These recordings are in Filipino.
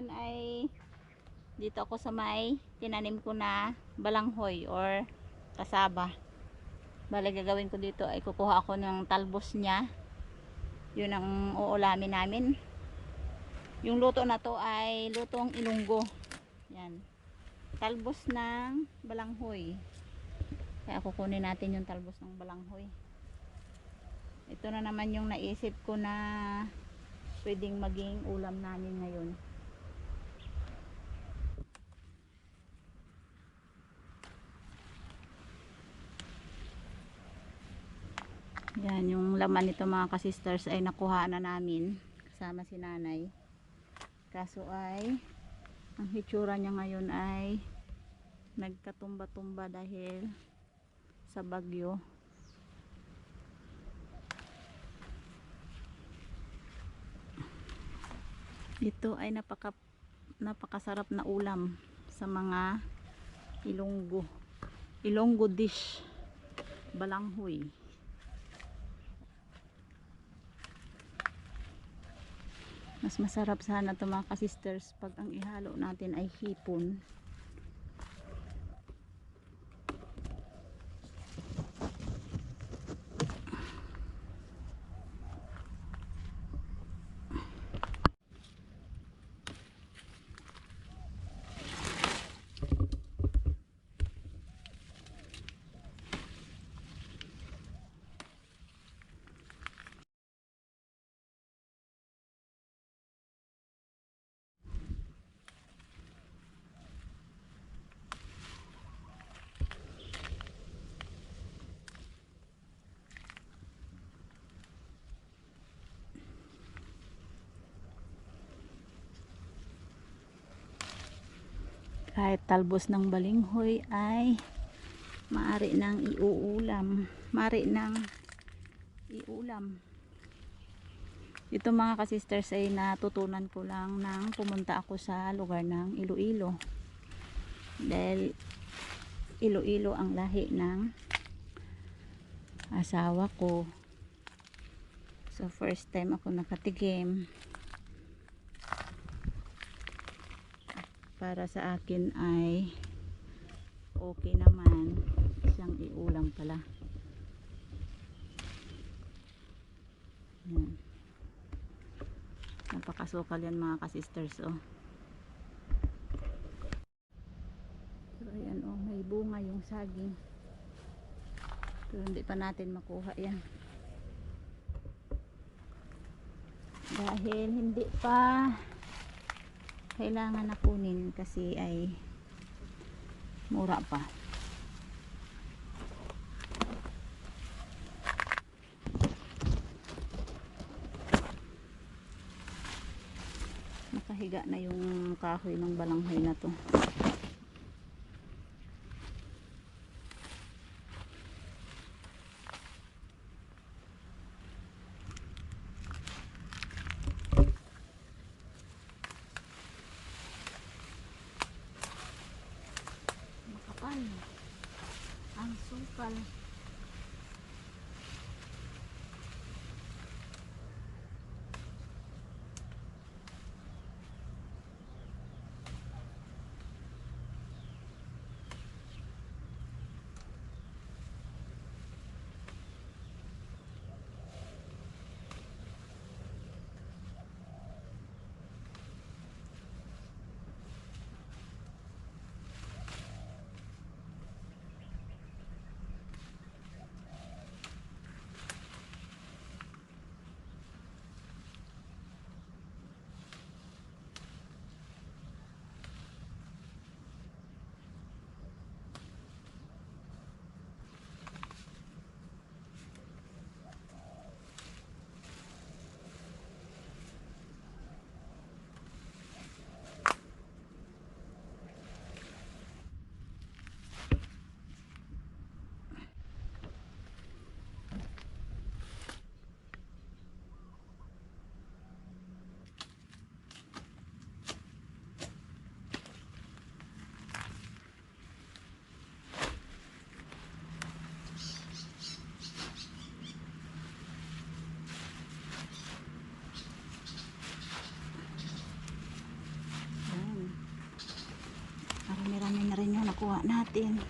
yan ay dito ako sa may tinanim ko na balanghoy or kasaba. Bale gagawin ko dito ay kukuha ako ng talbos niya. Yun ang uulamin namin. Yung luto na to ay lutong ilunggo. Yan. Talbos ng balanghoy. Kaya kukunin natin yung talbos ng balanghoy. Ito na naman yung naisip ko na pwedeng maging ulam namin ngayon. Yan, yung laman nito mga kasisters ay nakuha na namin kasama si nanay. Kaso ay ang hitsura niya ngayon ay nagkatumba-tumba dahil sa bagyo. Ito ay napaka napakasarap na ulam sa mga ilonggo. Ilonggo dish. Balanghoy. Mas masarap sana ito mga kasisters pag ang ihalo natin ay hipon. Kahit talbos ng balinghoy ay maari nang iuulam. Maari nang iulam. Ito mga kasisters ay natutunan ko lang nang pumunta ako sa lugar ng Iloilo. Dahil Iloilo ang lahi ng asawa ko. So first time ako nakatigim para sa akin ay okay naman. Siyang iulam pala. Yan. Napakasukal yan mga kasisters oh. So ayan oh may bunga yung saging. Pero hindi pa natin makuha yan. Dahil hindi pa kailangan na kunin kasi ay mura pa. Nakahiga na yung kahoy ng balanghoy na to kuha natin.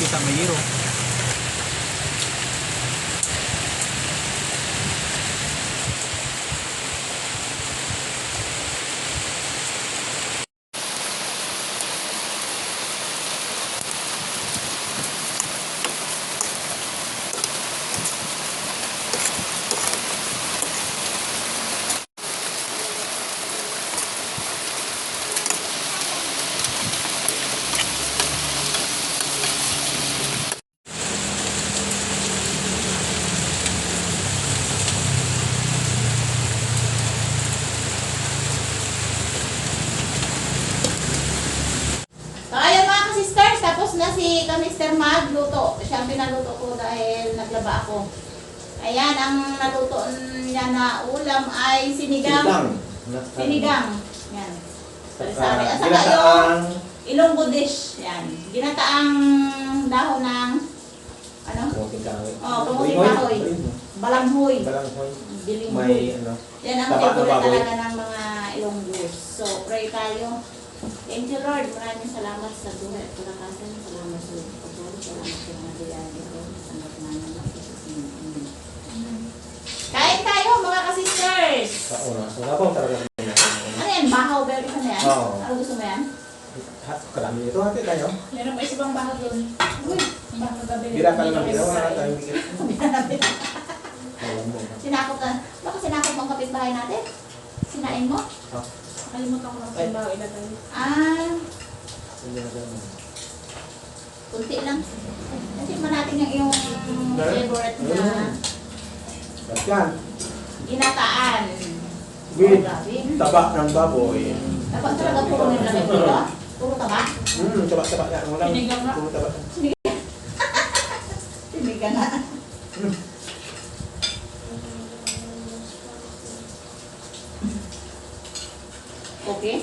Kita may hero. nagluto. Siya ang pinaluto ko dahil naglaba ako. Ayan, ang naluto niya na ulam ay sinigang. Sinigang. Yan. Sari-sari. At saka yung ilonggo dish. Yan. Ginataang dahon ng ano? Kamuting kahoy. Oh, kamuting kahoy. Balanghoy. Balanghoy. Dilinghoy. May ano. Yan ang favorite talaga ng mga Ilonggos. So, pray tayo. Thank you, Lord. Maraming salamat sa buhay at. Salamat sa pagkakas. Salamat sa mga diyari ko. Sangat na naman. Amen. Kain tayo, mga Sa una. So, napang talaga. Ano yan? Bahaw, berry ka na yan? Oo. Ano gusto mo yan? Hat, karami ito. Hati tayo. Meron pa isa pang bahaw doon. Uy, Bahaw gabi. Bira ka lang ng bira. Wala tayong mo. sinakot na. Baka sinakot mo ang kapitbahay natin? Sinain mo? Nakalimutan ko ng Ay. bahaw ilagay. Ah, kunti lang. Kasi man natin yung iyong favorite na Ba't yan? ginataan. With taba ng baboy. Dapat talaga puro nilagay dito. Puro taba. Hmm, taba-taba yan. Wala. Sinigang nga. Puro taba. Hindi ka na. Okay.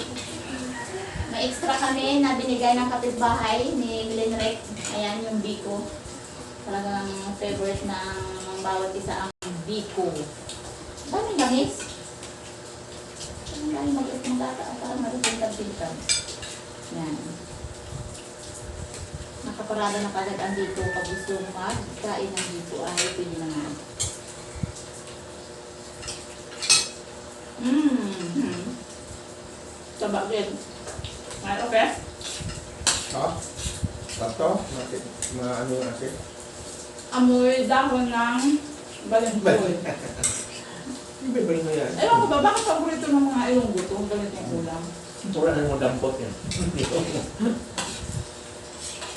May extra kami na binigay ng kapitbahay ni Glenrec. Ayan yung biko. Talagang favorite ng bawat isa ang biko. Daming gamis. Ang dami mag-ip ng gata. Parang marupintag-pintag. Yan. Nakaparada na kagad ang dito. Pag gusto mo magkain ng dito ay pwede na nga. Mmm. Sa bakit? Ay, okay. Ha? Tato? Nakit. Mga ano nakit? Amoy dahon ng balantoy. Hindi ba yun yan? Ewan ko ba, bakit paborito ng mga ilonggo to? Ang ganit yung ulam. Wala na mo dampot yan.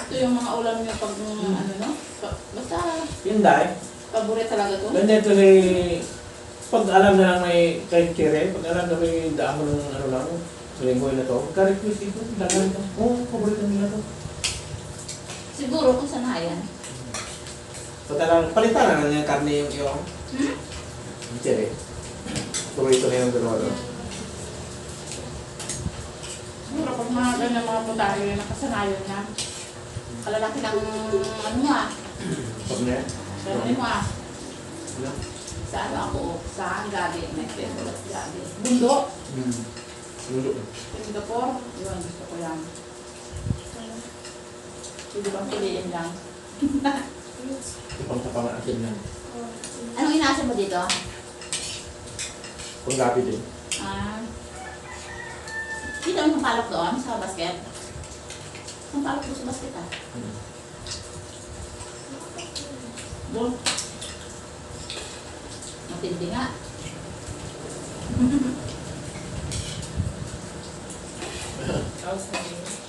Ito yung mga ulam niyo pag mm, ano no? Pa- Basta Pinday. paborito talaga to. Ganito ni pag alam na lang may kahit kire, pag alam na may daan mo ng ano lang, sa linggo na to, ka-request ito, dagan ito. Oo, oh, paborito nila to. Siguro kung sanayan. So talagang palitan na lang yung karne yung yung Hmm? kire. Paborito na yung dalawa to. Siguro pag mga ganyan mga putahe, nakasanayan na. Kalalaki ng ano mo ah. Pag na yan. Ano mo ah. Ano? Sa ano ako? Sa gabi. May favorite gabi. Bundo. Hmm. Lulo. Singapore, yun, gusto ko yan. Hindi bang piliin lang. Ipang tapangan atin yan. Anong inaasa mo dito? Pang gabi din. Ah. Dito ang palok doon sa basket. Ang palok doon sa basket ah. Hmm. Doon. Matindi nga.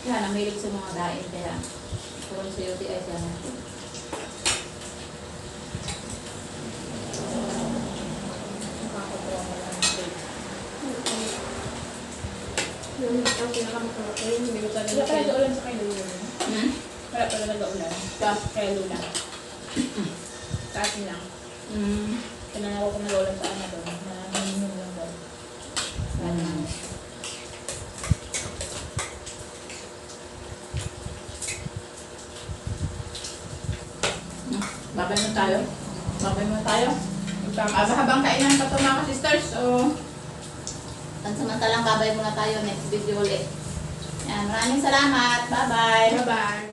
Kaya namilig sa mga daing kaya kung sa UTI siya natin. Wala pala nag-ulan sa kayo Lula. Hmm? Wala pala nag-ulan. Kaya Lula. Sa atin lang. Hmm. Tinanong ako kung nag-ulan sa ano doon. Na hinihin lang doon. Ganun. Hmm, Babay mo tayo. Babay mo tayo. Habang kainan pa ito mga sisters, so pansamantalang babay muna tayo next video ulit. Yan, maraming salamat. Bye-bye. Bye-bye.